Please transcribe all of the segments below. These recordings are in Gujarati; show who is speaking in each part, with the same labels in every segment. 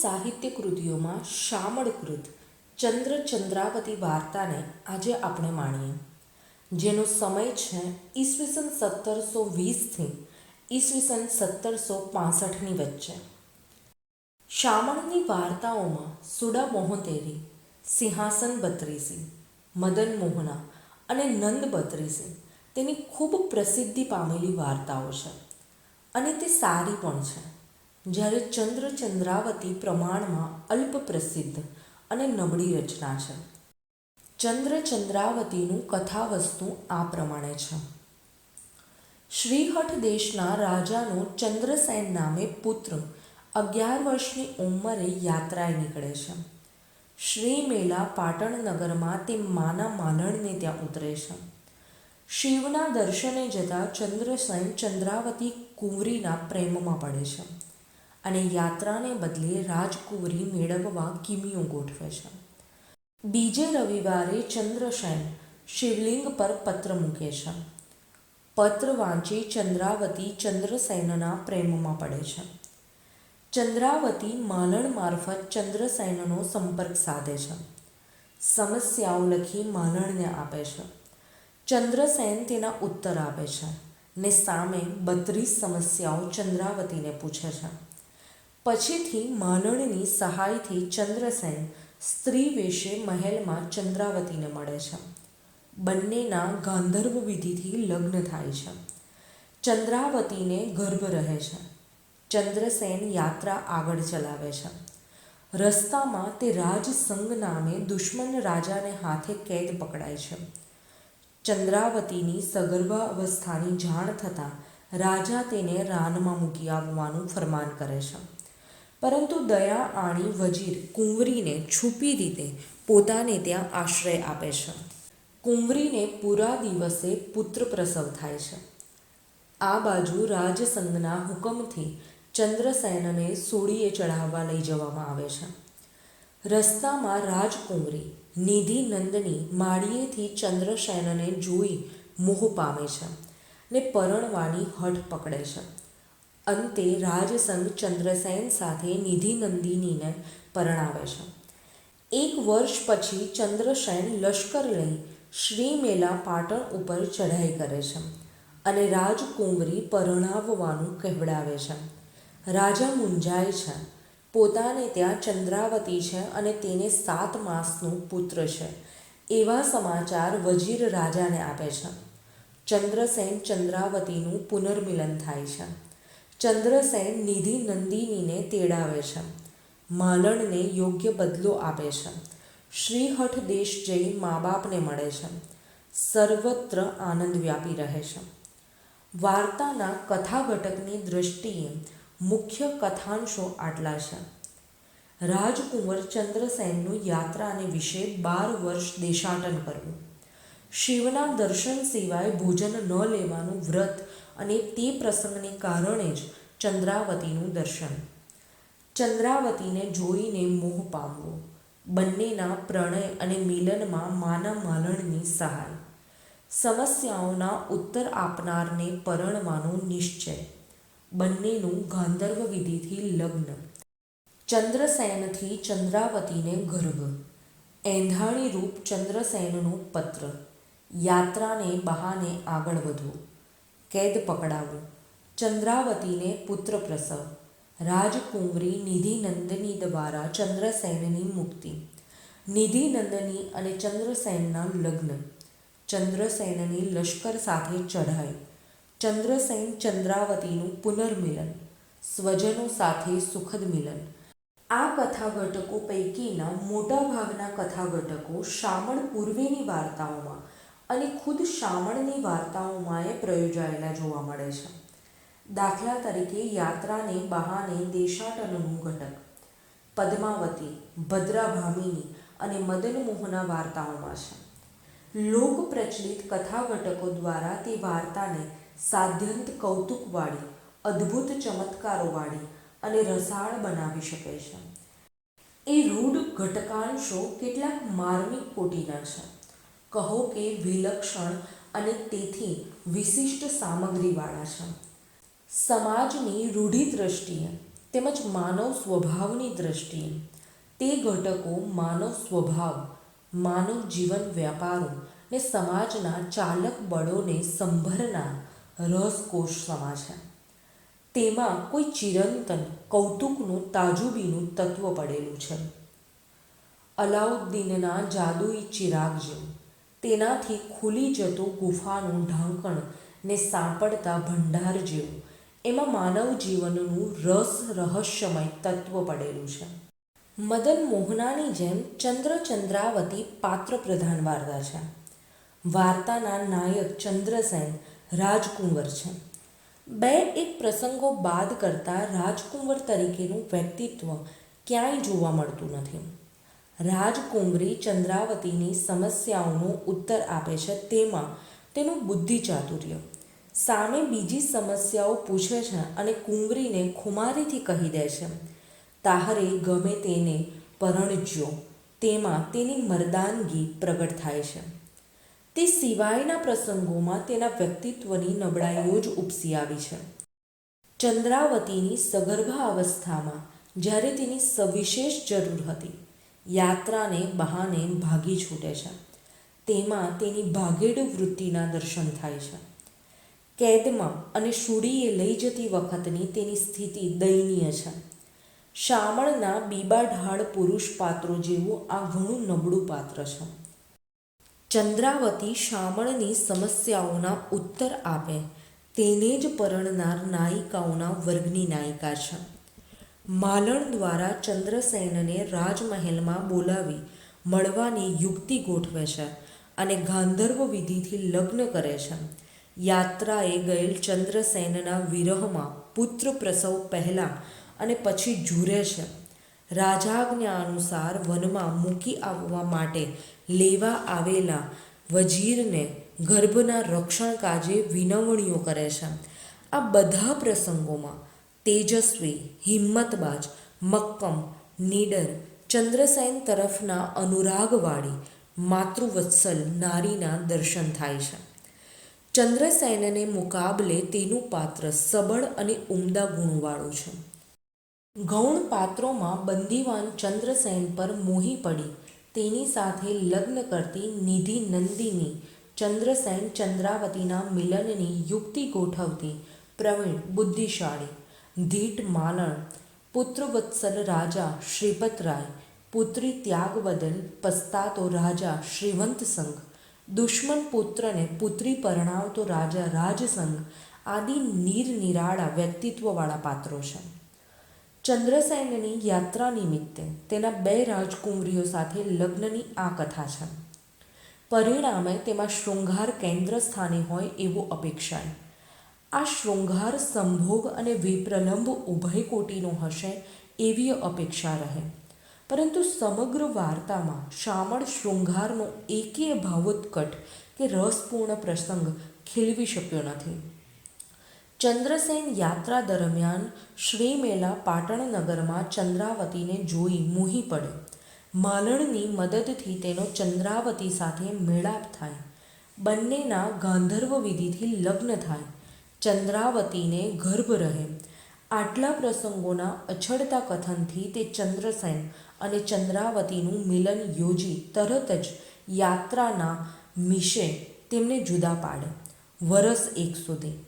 Speaker 1: સાહિત્ય કૃતિઓમાં શામળકૃત ચંદ્ર ચંદ્રાવતી વાર્તાને આજે આપણે માણીએ. જેનો સમય છે ઈસવીસન સત્તરસો વીસથી ઈસવીસન સત્તરસો પાસઠની વચ્ચે. શામળની વાર્તાઓમાં સુડા મોહતેરી, સિંહાસન બત્રીસી, મદન મોહના અને નંદ બત્રીસી તેની ખૂબ પ્રસિદ્ધિ પામેલી વાર્તાઓ છે. અને તે સારી પણ છે. જ્યારે ચંદ્ર ચંદ્રાવતી પ્રમાણમાં અલ્પ પ્રસિદ્ધ અને નબળી રચના છે. ચંદ્ર ચંદ્રાવતીનું કથાવસ્તુ આ પ્રમાણે છે. શ્રીહઠ દેશના રાજાનો ચંદ્રસેન નામે પુત્ર અગિયાર વર્ષની ઉંમરે યાત્રાએ નીકળે છે. શ્રી મેલા પાટણ નગરમાં તે માના માલણને ત્યાં ઉતરે છે. શિવના દર્શને જતા ચંદ્રસેન ચંદ્રાવતી કુંવરીના પ્રેમમાં પડે છે. અને યાત્રાને બદલે રાજકુંવરી મેળવવા કિમીઓ ગોઠવે છે. બીજે રવિવારે ચંદ્રસેન શિવલિંગ પર પત્ર મૂકે છે. પત્ર વાંચી ચંદ્રાવતી ચંદ્રસેનના પ્રેમમાં પડે છે. ચંદ્રાવતી માલણ મારફત ચંદ્રસેનનો સંપર્ક સાધે છે. સમસ્યાઓ લખી માલણને આપે છે. ચંદ્રસેન તેના ઉત્તર આપે છે ને સામે બત્રીસ સમસ્યાઓ ચંદ્રાવતીને પૂછે છે. પછીથી માલણની સહાયથી ચંદ્રસેન સ્ત્રી વેશે મહેલમાં ચંદ્રાવતીને મળે છે. બંનેના ગાંધર્વ વિધિથી લગ્ન થાય છે. ચંદ્રાવતીને ગર્ભ રહે છે. ચંદ્રસેન યાત્રા આગળ ચલાવે છે. રસ્તામાં તે રાજસંગ નામે દુશ્મન રાજાને હાથે કેદ પકડાય છે. ચંદ્રાવતીની સગર્ભા અવસ્થાની જાણ થતાં રાજા તેને રાનમાં મૂકી આવવાનું ફરમાન કરે છે. પરંતુ દયા આણી વજીર કુંવરીને છુપી રીતે પોતાને ત્યાં આશ્રય આપે છે. કુંવરીને પૂરા દિવસે પુત્ર પ્રસવ થાય છે. આ બાજુ રાજસંઘના હુકમથી ચંદ્રસેનને સોળીએ ચઢાવવા લઈ જવામાં આવે છે. રસ્તામાં રાજકુંવરી નિધિ નંદની માળીએથી ચંદ્રસેનને જોઈ મોહ પામે છે ને પરણવાની હઠ પકડે છે. અંતે રાજસંઘ ચંદ્રસેન સાથે નિધિ નંદિનીને પરણાવે છે. એક વર્ષ પછી ચંદ્રસેન લશ્કર લઈ શ્રીમેલા પાટણ ઉપર ચઢાઈ કરે છે અને રાજકુંવરી પરણાવવાનું કહેવડાવે છે. રાજા મૂંઝાય છે. પોતાને ત્યાં ચંદ્રાવતી છે અને તેને સાત માસનું પુત્ર છે. એવા સમાચાર વજીર રાજાને આપે છે. ચંદ્રસેન ચંદ્રાવતીનું પુનર્મિલન થાય છે. ચંદ્રસેન નિધિ નંદિનીને તેડાવે છે. માલણને યોગ્ય બદલો આપે છે. શ્રીહઠ દેશ જઈ મા બાપને મળે છે. સર્વત્ર આનંદ વ્યાપી રહે છે. વાર્તાના કથાઘટકની દૃષ્ટિએ મુખ્ય કથાંશો આટલા છે. રાજકુંવર ચંદ્રસેનનું યાત્રા અને વિશે બાર વર્ષ દેશાટન કરવું. શિવના દર્શન સિવાય ભોજન ન લેવાનું વ્રત અને તે પ્રસંગને કારણે જ ચંદ્રાવતીનું દર્શન. ચંદ્રાવતીને જોઈને મોહ પામવો, બંનેના પ્રણય અને મિલનમાં માનવ માલણની સહાય. સમસ્યાઓના ઉત્તર આપનારને પરણવાનો નિશ્ચય. બંનેનું ગાંધર્વ વિધિથી લગ્ન. ચંદ્રસેનથી ચંદ્રાવતીને ગર્ભ એંધાણી રૂપ ચંદ્રસેનનું પત્ર. યાત્રાને બહાને આગળ વધવું. કેદ પકડાવું ચંદ્રાવતીને પુત્ર પ્રસવ. રાજકુંવરી નિધિનંદની દ્વારા ચંદ્રસેનની મુક્તિ. નિધિનંદની અને ચંદ્રસેનના લગ્ન. ચંદ્રસેનની લશ્કર સાથે ચઢાઈ. ચંદ્રસેન ચંદ્રાવતીનું પુનર્મિલન. સ્વજનો સાથે સુખદ મિલન. આ કથાઘટકો પૈકીના મોટાભાગના કથાઘટકો શામળ પૂર્વેની વાર્તાઓમાં અને ખુદ શામળની વાર્તાઓમાં એ પ્રયોજાયેલા જોવા મળે છે. દાખલા તરીકે યાત્રાને બહાને દેશાટનનું ઘટક, પદ્માવતી, ભદ્રાભામિની અને મદન મોહના વાર્તાઓમાં છે. લોક પ્રચલિત કથા ઘટકો દ્વારા તે વાર્તાને સાધ્યંત કૌતુકવાળી, અદ્ભુત ચમત્કારોવાળી અને રસાળ બનાવી શકે છે. એ રૂઢ ઘટકાંશો કેટલાક માર્મિક કોટીના છે. કહો કે વિલક્ષણ અને તેથી વિશિષ્ટ સામગ્રીવાળા છે. સમાજની રૂઢિ દ્રષ્ટિએ તેમજ માનવ સ્વભાવની દ્રષ્ટિએ તે ઘટકો માનવ સ્વભાવ, માનવ જીવન વ્યાપારો ને સમાજના ચાલક બળોને સંભરનાર રસકોષ સમા છે. તેમાં કોઈ ચિરંતન, કૌતુકનું, તાજુબીનું તત્વ પડેલું છે. અલાઉદ્દીનના જાદુઈ ચિરાગ જેવું તેનાથી ખુલી જતું ગુફાનું ઢાંકણ ને સાંપડતા ભંડાર જેવું. એમાં માનવ જીવનનું રસ, રહસ્યમય તત્વ પડેલું છે. મદન મોહનાની જેમ ચંદ્ર ચંદ્રાવતી પાત્ર પ્રધાન વાર્તા છે. વાર્તાના નાયક ચંદ્રસેન રાજકુંવર છે. બે એક પ્રસંગો બાદ કરતાં રાજકુંવર તરીકેનું વ્યક્તિત્વ ક્યાંય જોવા મળતું નથી. રાજકુંવરી ચંદ્રાવતીની સમસ્યાઓનો ઉત્તર આપે છે તેમાં તેનું બુદ્ધિ ચાતુર્ય. સામે બીજી સમસ્યાઓ પૂછે છે અને કુંવરીને ખુમારીથી કહી દે છે, તાહરે ગમે તેને પરણજ્યો તેમાં તેની મર્દાનગી પ્રગટ થાય છે. તે સિવાયના પ્રસંગોમાં તેના વ્યક્તિત્વની નબળાઈઓ જ ઉપસી આવી છે. ચંદ્રાવતીની સગર્ભા અવસ્થામાં જ્યારે તેની સવિશેષ જરૂર હતી યાત્રાને બહાને ભાગી છૂટે છે. તેમાં તેની ભાગેડ વૃત્તિના દર્શન થાય છે. કેદમાં અને શૂળીએ લઈ જતી વખતની તેની સ્થિતિ દયનીય છે. શામળના બીબાઢાળ પુરુષ પાત્રો જેવું આ ઘણું નબળું પાત્ર છે. ચંદ્રાવતી શામળની સમસ્યાઓના ઉત્તર આપે. તેને જ પરણનાર નાયિકાઓના વર્ગની નાયિકા છે. માલણ દ્વારા ચંદ્રસેનને રાજમહેલમાં બોલાવી મળવાની યુક્તિ ગોઠવે છે અને ગાંધર્વ વિધિથી લગ્ન કરે છે. યાત્રાએ ગયેલ ચંદ્રસેનના વિરહમાં પુત્ર પ્રસવ પહેલાં અને પછી ઝૂરે છે. રાજાજ્ઞા અનુસાર વનમાં મૂકી આવવા માટે લેવા આવેલા વજીરને ગર્ભના રક્ષણ કાજે વિનવણીઓ કરે છે. આ બધા પ્રસંગોમાં તેજસ્વી, હિંમતબાજ, મક્કમ, નીડર, ચંદ્રસેન તરફના અનુરાગવાળી, માતૃવત્સલ નારીના દર્શન થાય છે. ચંદ્રસેનને મુકાબલે તેનું પાત્ર સબળ અને ઉમદા ગુણવાળું છે. ગૌણ પાત્રોમાં બંદીવાન ચંદ્રસેન પર મોહી પડી. તેની સાથે લગ્ન કરતી નિધિ નંદિની ચંદ્રસેન ચંદ્રાવતીના મિલનની યુક્તિ ગોઠવતી પ્રવીણ બુદ્ધિશાળી ધીટ માલણ પુત્રવત્સલ રાજા શ્રીપતરાય પુત્રી ત્યાગ બદલ પસ્તાતો રાજા શ્રીવંત સંઘ, દુશ્મન પુત્રને પુત્રી પરણાવતો રાજા રાજસંઘ આદિ નિરનિરાળા વ્યક્તિત્વવાળા પાત્રો છે. ચંદ્રસેનની યાત્રા નિમિત્તે તેના બે રાજકુંવરીઓ સાથે લગ્નની આ કથા છે. પરિણામે તેમાં શૃંગાર કેન્દ્ર સ્થાને હોય એવું અપેક્ષાય. આ શૃંગાર, સંભોગ અને વિપ્રલંબ ઉભય કોટીનો હશે એવી અપેક્ષા રહે. પરંતુ સમગ્ર વાર્તામાં શામળ શૃંગારનો એકેય ભાવોત્કટ કે રસપૂર્ણ પ્રસંગ ખીલવી શક્યો નથી. ચંદ્રસેન યાત્રા દરમિયાન શ્રીમેલા પાટણ નગરમાં ચંદ્રાવતીને જોઈ મોહી પડે. માલણની મદદથી તેનો ચંદ્રાવતી સાથે મેળાપ થાય. બંનેના ગાંધર્વ વિધિથી લગ્ન થાય. ચંદ્રાવતીને ગર્ભ રહે. આટલા પ્રસંગોના અછડતા કથનથી તે ચંદ્રસેન અને ચંદ્રાવતીનું મિલન યોજી તરત જ યાત્રાના મિશે તેમને જુદા પાડે. વરસ એક સુધી.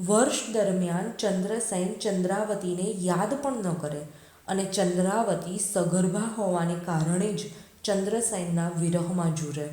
Speaker 1: વર્ષ દરમિયાન ચંદ્રસેન ચંદ્રાવતીને યાદ પણ ન કરે અને ચંદ્રાવતી સગર્ભા હોવાને કારણે જ ચંદ્રસેનના વિરહમાં ઝૂરે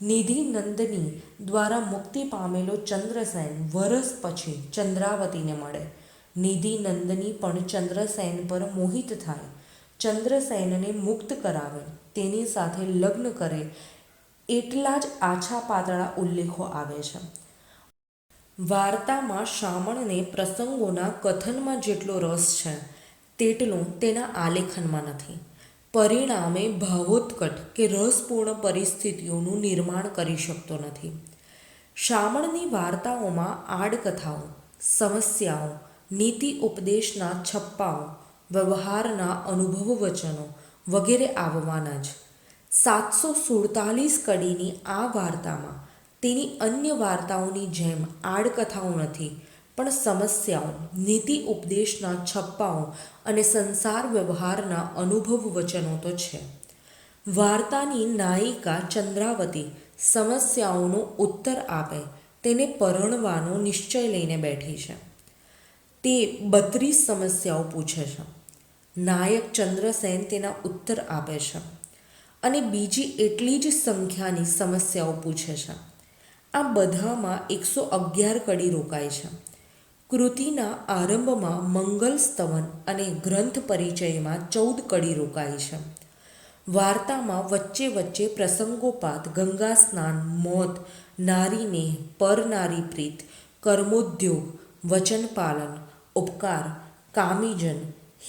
Speaker 1: નિધિ નંદની દ્વારા મુક્તિ પામેલો ચંદ્રસેન વરસ પછી ચંદ્રાવતીને મળે. નિધિ નંદની પણ ચંદ્રસેન પર મોહિત થાય. ચંદ્રસેનને મુક્ત કરાવે. તેની સાથે લગ્ન કરે એટલા જ આછા પાતળા ઉલ્લેખો આવે છે. વાર્તામાં શામણને પ્રસંગોના કથનમાં જેટલો રસ છે, તેટલો તેના આલેખનમાં નથી. પરિણામે ભાવોત્કટ કે રસપૂર્ણ પરિસ્થિતિઓનું નિર્માણ કરી શકતો નથી. શામળની વાર્તાઓમાં આડકથાઓ, સમસ્યાઓ, નીતિ ઉપદેશના છપ્પાઓ, વ્યવહારના અનુભવ વચનો વગેરે આવવાના જ. સાતસો સુડતાલીસ કડીની આ વાર્તામાં તેની અન્ય વાર્તાઓની જેમ આડકથાઓ નથી પણ સમસ્યાઓ, નીતિ ઉપદેશના છપ્પાઓ અને સંસાર વ્યવહારના અનુભવ વચનો તો છે. વાર્તાની નાયિકા ચંદ્રાવતી સમસ્યાઓનો ઉત્તર આપે, તેને પરણવાનો નિશ્ચય લઈને બેઠી છે. તે બત્રીસ સમસ્યાઓ પૂછે છે. નાયક ચંદ્રસેન તેના ઉત્તર આપે છે. અને બીજી એટલી જ સંખ્યાની સમસ્યાઓ પૂછે છે. આ બધામાં એકસો અગિયાર કડી રોકાય છે. કૃતિના આરંભમાં મંગલ સ્તવન અને ગ્રંથ પરિચયમાં ચૌદ કડી રોકાય છે. વાર્તામાં વચ્ચે વચ્ચે પ્રસંગોપાત, ગંગા સ્નાન, મોત નારીને પરનારી પ્રીત, કર્મોદ્યોગ વચનપાલન ઉપકાર, કામીજન,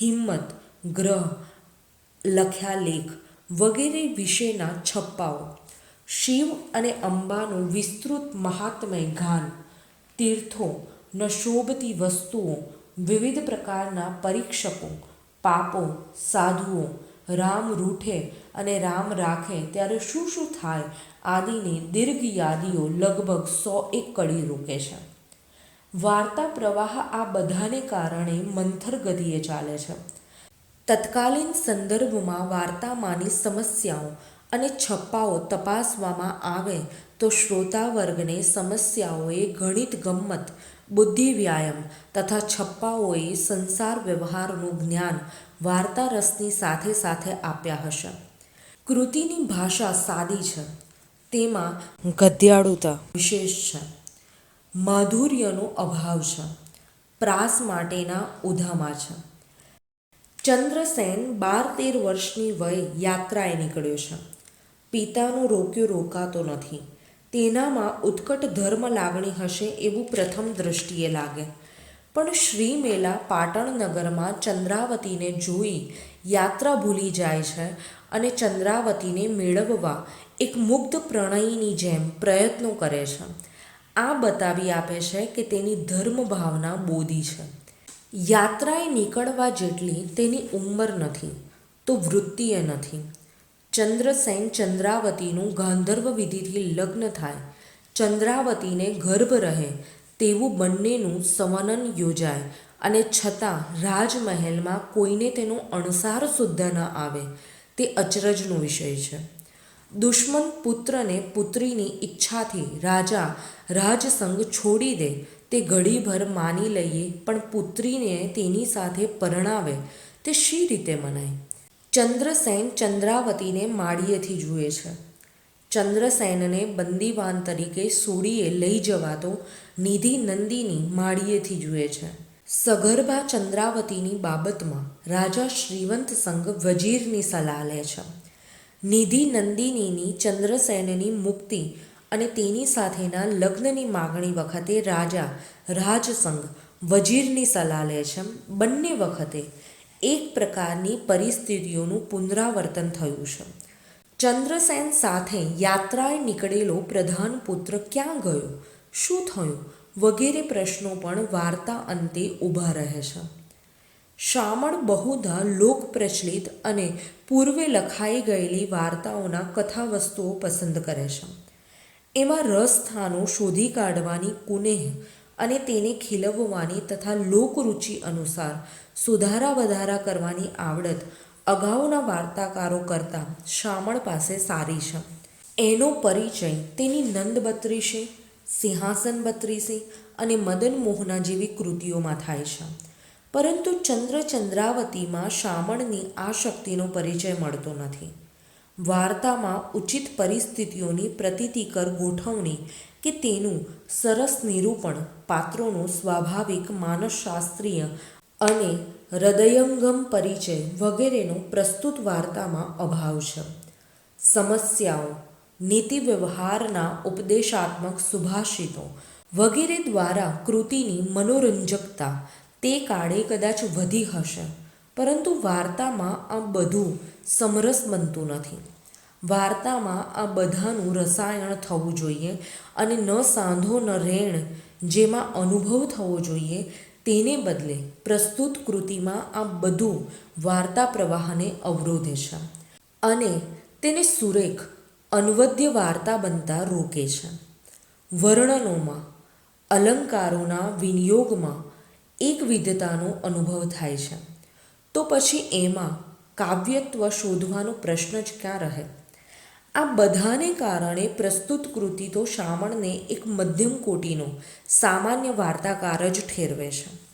Speaker 1: હિંમત, ગ્રહ, લખ્યા લેખ વગેરે વિશેના છપ્પાઓ. શિવ અને અંબાનું વિસ્તૃત મહાત્મય ગાન, તીર્થો ન શોભતી વસ્તુઓ, વિવિધ પ્રકારના પરીક્ષકો, પાપો, સાધુઓ, રામ રૂઠે અને રામ રાખે ત્યારે શું શું થાય આદિની દીર્ઘ યાદીઓ લગભગ સો એક કડી રોકે છે. વાર્તા પ્રવાહ આ બધાને કારણે મંથર ગતિએ ચાલે છે. તત્કાલીન સંદર્ભમાં વાર્તામાંની સમસ્યાઓ અને છપ્પાઓ તપાસવામાં આવે તો શ્રોતા વર્ગને સમસ્યાઓએ ગણિત ગમ્મત બુદ્ધિ વ્યાયામ તથા છપ્પાઓએ સંસાર વ્યવહારનું જ્ઞાન વાર્તા રસની સાથે સાથે આપ્યા હશે. કૃતિની ભાષા સાદી છે. તેમાં ગદ્યાળુતા વિશેષ છે. માધુર્યનો અભાવ છે. પ્રાસ માટેના ઉધામાં છે. ચંદ્રસેન બાર તેર વર્ષની વય યાત્રાએ નીકળ્યો છે. પિતાનું રોક્યું રોકાતો નથી. તેનામાં ઉત્કટ ધર્મ લાગણી હશે એવું પ્રથમ દૃષ્ટિએ લાગે. પણ શ્રી મેલા પાટણ નગરમાં ચંદ્રાવતીને જોઈ યાત્રા ભૂલી જાય છે અને ચંદ્રાવતીને મેળવવા એક મુગ્ધ પ્રણયની જેમ પ્રયત્નો કરે છે. આ બતાવી આપે છે કે તેની ધર્મ ભાવના બોધી છે. યાત્રાએ નીકળવા જેટલી તેની ઉંમર નથી, તો વૃત્તિએ નથી. ચંદ્રસેન ચંદ્રાવતીનું ગાંધર્વ વિધિથી લગ્ન થાય. ચંદ્રાવતીને ગર્ભ રહે તેવું બંનેનું સંવનન યોજાય અને છતાં રાજમહેલમાં કોઈને તેનો અણસાર સુદ્ધ ન આવે તે અચરજનો વિષય છે. દુશ્મન પુત્રને પુત્રીની ઈચ્છાથી રાજા રાજસંગ છોડી દે તે ઘડીભર માની લઈએ પણ પુત્રીને તેની સાથે પરણાવે તે શી રીતે મનાય? ચંદ્રસેન ચંદ્રાવતીને માળીએથી જુએ છે. ચંદ્રસેનને બંદીવાન તરીકે સૂરીએ લઈ જવાતો નિધિ નંદીની માળીએથી જુએ છે. સગર્ભા ચંદ્રાવતીની બાબતમાં રાજા શ્રીવંત સંઘ વજીરની સલાહ લે છે. નિધિ નંદિનીની ચંદ્રસેનની મુક્તિ અને તેની સાથેના લગ્નની માગણી વખતે રાજા રાજસંઘ વજીરની સલાહ લે છે. બંને વખતે એક પ્રકારની પરિસ્થિતિઓનું પુનરાવર્તન થયું છે. ચંદ્રસેન સાથે યાત્રાએ નીકળેલો પ્રધાન પુત્ર ક્યાં ગયો? શું થયું? વગેરે પ્રશ્નો પણ વાર્તા અંતે ઊભા રહે છે. શામળ બહુધા લોક પ્રચલિત અને પૂર્વે લખાઈ ગયેલી વાર્તાઓના કથા વસ્તુઓ પસંદ કરે છે. એમાં રસસ્થાનો શોધી કાઢવાની કુનેહ અને તેને ખીલવવાની તથા લોકરુચિ અનુસાર સુધારા વધારા કરવાની આવડત અગાઉના વાર્તાકારો કરતાં શામળ પાસે સારી છે. એનો પરિચય તેની નંદ બત્રીસે સિંહાસન બત્રીસી અને મદન મોહના જેવી કૃતિઓમાં થાય છે. પરંતુ ચંદ્ર ચંદ્રાવતીમાં શામળની આ શક્તિનો પરિચય મળતો નથી. વાર્તામાં ઉચિત પરિસ્થિતિઓની પ્રતીતિકર ગોઠવણી કે તેનું સરસ નિરૂપણ પાત્રોનું સ્વાભાવિક માનસશાસ્ત્રીય અને હૃદયંગમ પરિચય વગેરેનો પ્રસ્તુત વાર્તામાં અભાવ છે. સમસ્યાઓ નીતિ વ્યવહારના ઉપદેશાત્મક સુભાષિતો વગેરે દ્વારા કૃતિની મનોરંજકતા તે કાળે કદાચ વધી હશે. પરંતુ વાર્તામાં આ બધું સમરસ બનતું નથી. વાર્તામાં આ બધાનું રસાયણ થવું જોઈએ અને ન સાંધો ન રેણ જેમાં અનુભવ થવો જોઈએ તેને બદલે પ્રસ્તુત કૃતિમાં આ બધું વાર્તા પ્રવાહને અવરોધે છે અને તેને સુરેખ, અનવદ્ય વાર્તા બનતા રોકે છે. વર્ણનોમાં, અલંકારોના વિનિયોગમાં એકવિધતાનો અનુભવ થાય છે. તો પછી એમાં કાવ્યત્વ શોધવાનો પ્રશ્ન જ ક્યાં રહે? આ બધાને કારણે પ્રસ્તુત કૃતિ તો શામણને એક મધ્યમ કોટીનો સામાન્ય વાર્તાકાર જ ઠેરવે છે.